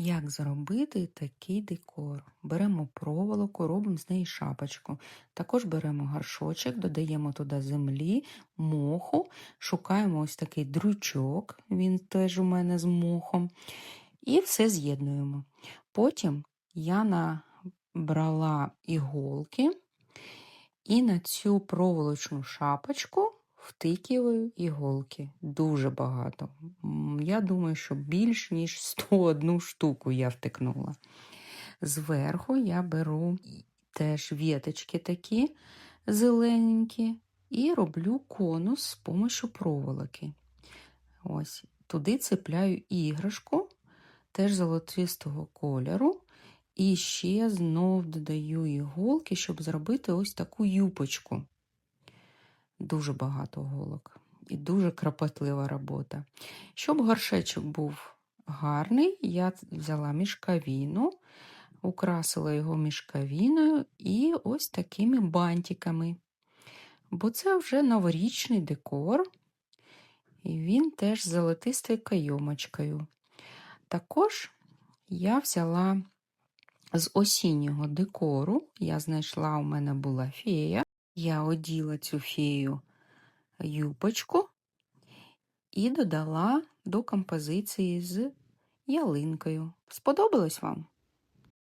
Як зробити такий декор? Беремо проволоку, робимо з неї шапочку. Також беремо горшочок, додаємо туди землі, моху, шукаємо ось такий дручок, він теж у мене з мохом, і все з'єднуємо. Потім я набрала іголки і на цю проволочну шапочку втикую іголки. Дуже багато. Я думаю, що більш ніж 101 штуку я втикнула. Зверху я беру теж віточки такі зелененькі і роблю конус з допомогою проволоки. Ось туди цепляю іграшку, теж золотистого кольору. І ще знов додаю іголки, щоб зробити ось таку юпочку. Дуже багато голок і дуже кропотлива робота. Щоб горшечок був гарний, я взяла мішкавіну, украсила його мішкавіною і ось такими бантиками. Бо це вже новорічний декор, і він теж золотистою кайомочкою. Також я взяла з осіннього декору, я знайшла, у мене була фея. Я оділа цю фею юбочку і додала до композиції з ялинкою. Сподобалось вам?